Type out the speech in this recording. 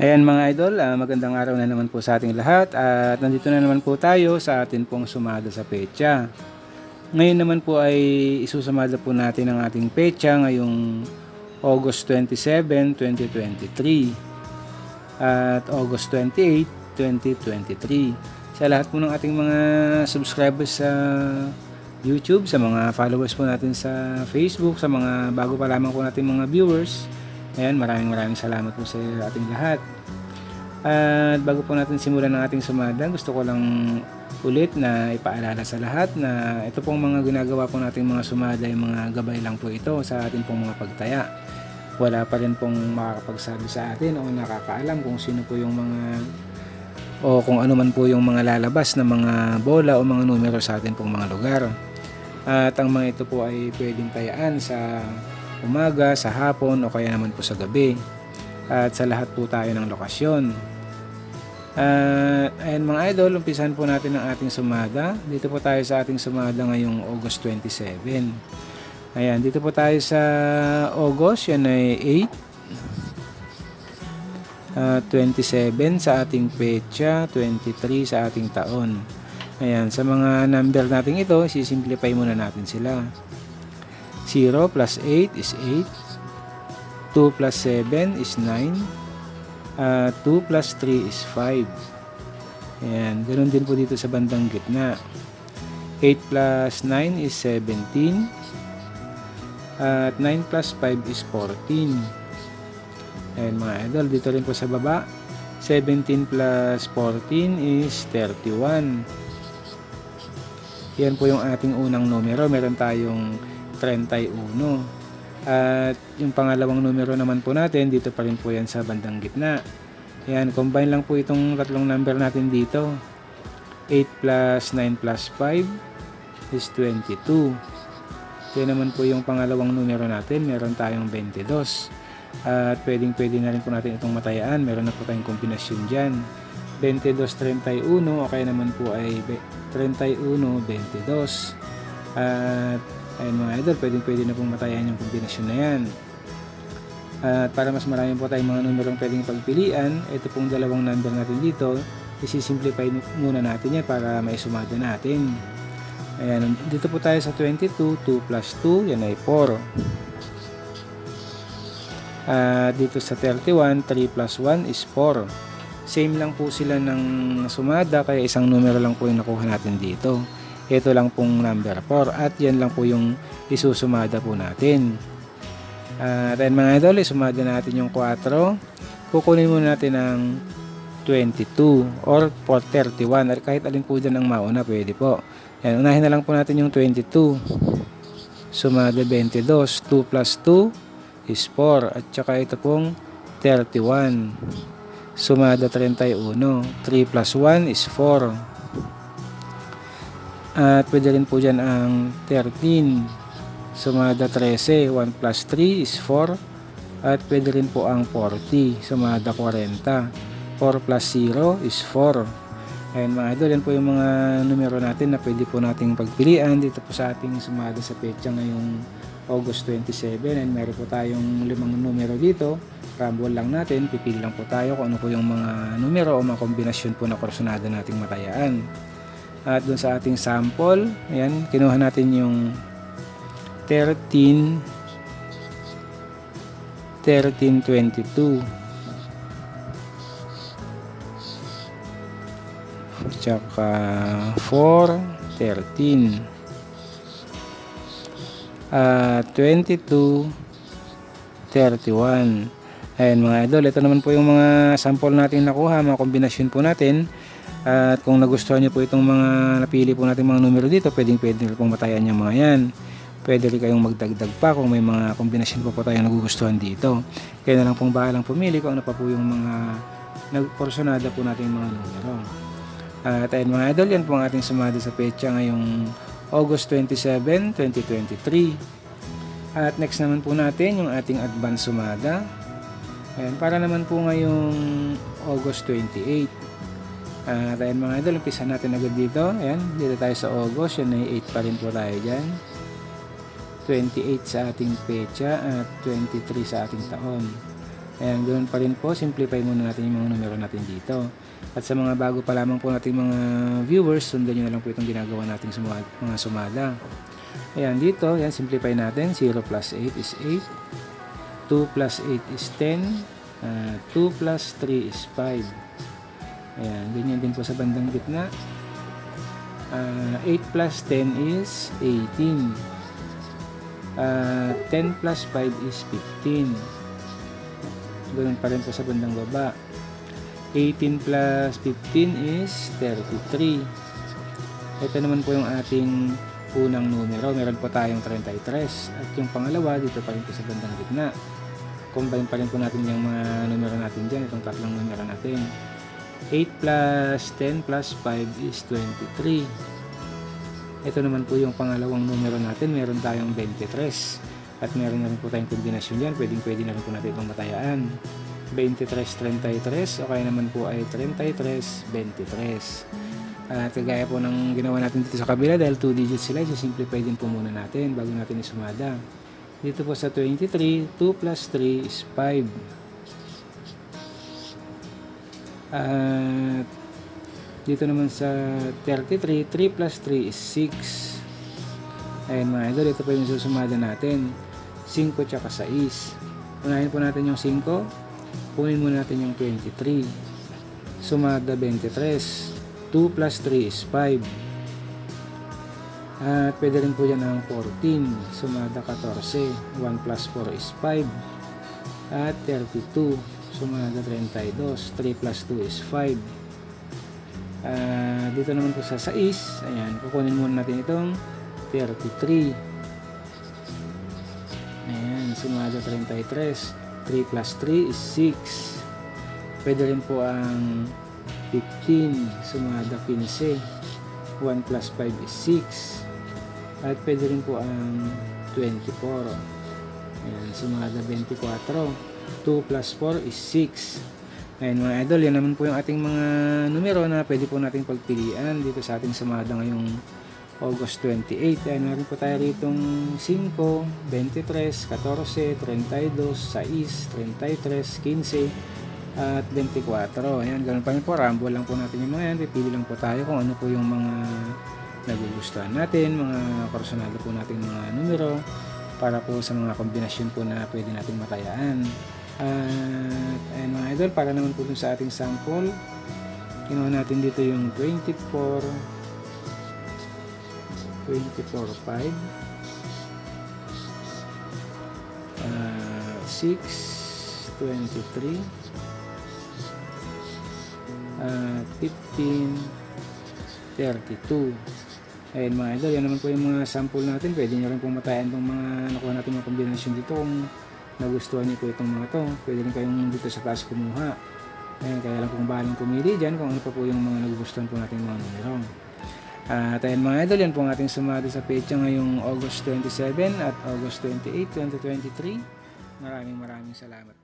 Ayan mga idol, ah, magandang araw na naman po sa ating lahat at nandito na naman po tayo sa atin pong sumada sa pecha. Ngayon naman po ay isusumada po natin ang ating pecha ngayong August 27, 2023 at August 28, 2023. Sa lahat po ng ating mga subscribers sa YouTube, sa mga followers po natin sa Facebook, sa mga bago pa lamang po natin mga viewers, Ayan, maraming maraming salamat po sa ating lahat. At bago po natin simulan ng ating sumada, gusto ko lang ulit na ipaalala sa lahat na ito pong mga ginagawa po nating mga sumada ay mga gabay lang po ito sa ating pong mga pagtaya. Wala pa rin pong makakapagsabi sa atin o nakakaalam kung sino po yung mga o kung ano man po yung mga lalabas na mga bola o mga numero sa atin pong mga lugar. At ang mga ito po ay pwedeng tayaan sa umaga, sa hapon o kaya naman po sa gabi. At sa lahat po tayo ng lokasyon. At ayan mga idol, umpisahan po natin ang ating sumada. Dito po tayo sa ating sumada ngayong August 27. Ayan, dito po tayo sa August, yan ay 8. At 27 sa ating petsa, 23 sa ating taon. Ayan, sa mga number natin ito, sisimplify muna natin sila. 0 plus 8 is 8. 2 plus 7 is 9. Uh, 2 plus 3 is 5. Ayan, ganoon din po dito sa bandang gitna. 8 plus 9 is 17. At 9 plus 5 is 14. Ayan mga idol, dito rin po sa baba. 17 plus 14 is 31. Yan po yung ating unang numero. Meron tayong 31. At yung pangalawang numero naman po natin, dito pa rin po yan sa bandang gitna. Yan, combine lang po itong tatlong number natin dito. 8 plus 9 plus 5 is 22. Yan naman po yung pangalawang numero natin. Meron tayong 22. At pwedeng pwede na rin po natin itong matayaan. Meron na po tayong kombinasyon dyan. 22-31 o kaya naman po ay 31-22. At Ayan mga idol, pwedeng pwede na pong matayan yung kombinasyon na yan. At para mas marami po tayong mga numerong pwedeng pagpilian, ito pong dalawang number natin dito, isi-simplify muna natin yan para may sumada natin. Ayan, dito po tayo sa 22, 2 plus 2, yan ay 4. At dito sa 31, 3 plus 1 is 4. Same lang po sila ng sumada, kaya isang numero lang po yung nakuha natin dito ito lang pong number 4 at yan lang po yung isusumada po natin. At uh, mga idol isumada natin yung 4 kukunin muna natin ang 22 or 431 at kahit alin po dyan ang mauna pwede po. Yan, unahin na lang po natin yung 22 sumada 22 2 plus 2 is 4 at saka ito pong 31 sumada 31 3 plus 1 is 4 at pwede rin po dyan ang 13. Sumada 13. 1 plus 3 is 4. At pwede rin po ang 40. Sumada 40. 4 plus 0 is 4. Ayan mga idol, yan po yung mga numero natin na pwede po nating pagpilian dito po sa ating sumada sa petsa ngayong August 27 and meron po tayong limang numero dito rumble lang natin, pipili lang po tayo kung ano po yung mga numero o mga kombinasyon po na kursunada nating matayaan at dun sa ating sample, ayan, kinuha natin yung 13 1322 tsaka 4 13 uh, 22 31 ayan mga idol ito naman po yung mga sample natin nakuha mga kombinasyon po natin at kung nagustuhan niyo po itong mga napili po natin mga numero dito, pwedeng pwede rin pong matayan yung mga yan. Pwede rin kayong magdagdag pa kung may mga kombinasyon pa po tayo nagugustuhan dito. Kaya na lang pong bahalang pumili kung ano pa po yung mga nagporsonada po natin mga numero. At ayun mga idol, yan po ang ating sumada sa pecha ngayong August 27, 2023. At next naman po natin yung ating advance sumada. Ayan, para naman po ngayong August 28. At ayan mga idol, umpisa natin agad dito. Ayan, dito tayo sa August. Yan ay 8 pa rin po tayo dyan. 28 sa ating pecha at 23 sa ating taon. Ayan, ganoon pa rin po, simplify muna natin yung mga numero natin dito. At sa mga bago pa lamang po nating mga viewers, sundan nyo na lang po itong ginagawa nating suma- mga sumada. Ayan, dito, ayan, simplify natin. 0 plus 8 is 8. 2 plus 8 is 10. Ah, 2 plus 3 is 5. Ayan, ganyan din po sa bandang gitna. Ah, 8 plus 10 is 18. Ah, 10 plus 5 is 15. Ganun pa rin po sa bandang baba. 18 plus 15 is 33. Ito naman po yung ating unang numero. Meron po tayong 33. At yung pangalawa, dito pa rin po sa bandang gitna. Combine pa rin po natin yung mga numero natin dyan. Itong tatlong numero natin. 8 plus 10 plus 5 is 23. Ito naman po yung pangalawang numero natin. Meron tayong 23. At meron na rin po tayong kombinasyon dyan. Pwedeng pwede na rin po natin itong matayaan. 23-33 o kaya naman po ay 33-23. At kagaya po ng ginawa natin dito sa kabila dahil 2 digits sila, simplify din po muna natin bago natin isumada. Dito po sa 23, 2 plus 3 is 5. At dito naman sa 33, 3 plus 3 is 6. Ayan mga idol, ito po yung susumada natin. 5 tsaka 6. Unahin po natin yung 5. Kunin muna natin yung 23. Sumada 23. 2 plus 3 is 5. At pwede rin po yan ang 14. Sumada 14. 1 plus 4 is 5. At 32. Sumada 32. 3 plus 2 is 5. Ah, dito naman po sa 6. Ayan, kukunin muna natin itong 33. Ayan, sumada 33. 3 plus 3 is 6. Pwede rin po ang 15. Sumada 15. 1 plus 5 is 6. At pwede rin po ang 24. Ayan, sumada 24. 2 plus 4 is 6. Ayan mga idol, yan naman po yung ating mga numero na pwede po nating pagpilian dito sa ating sumada ngayong August 28. Ayan, meron po tayo ritong 5, 23, 14, 32, 6, 33, 15, at 24. Ayan, ganun pa rin po. Rambo lang po natin yung mga yan. Pipili lang po tayo kung ano po yung mga nagugustuhan natin, mga personal po natin mga numero para po sa mga kombinasyon po na pwede natin matayaan. At ayan mga idol, para naman po sa ating sample, kinuha natin dito yung 24, 24, 5, uh, 6, 23, uh, 15, 32. Ayan mga idol, yan naman po yung mga sample natin. Pwede nyo rin pong matayan itong mga nakuha natin mga kombinasyon dito kung nagustuhan niyo po itong mga to. Pwede rin kayong dito sa taas kumuha. Ayan, kaya lang kung bahalang pumili dyan kung ano pa po yung mga nagugustuhan po natin mga numero. At ayan mga idol, yan po ang ating sumado sa pecha ngayong August 27 at August 28, 2023. Maraming maraming salamat.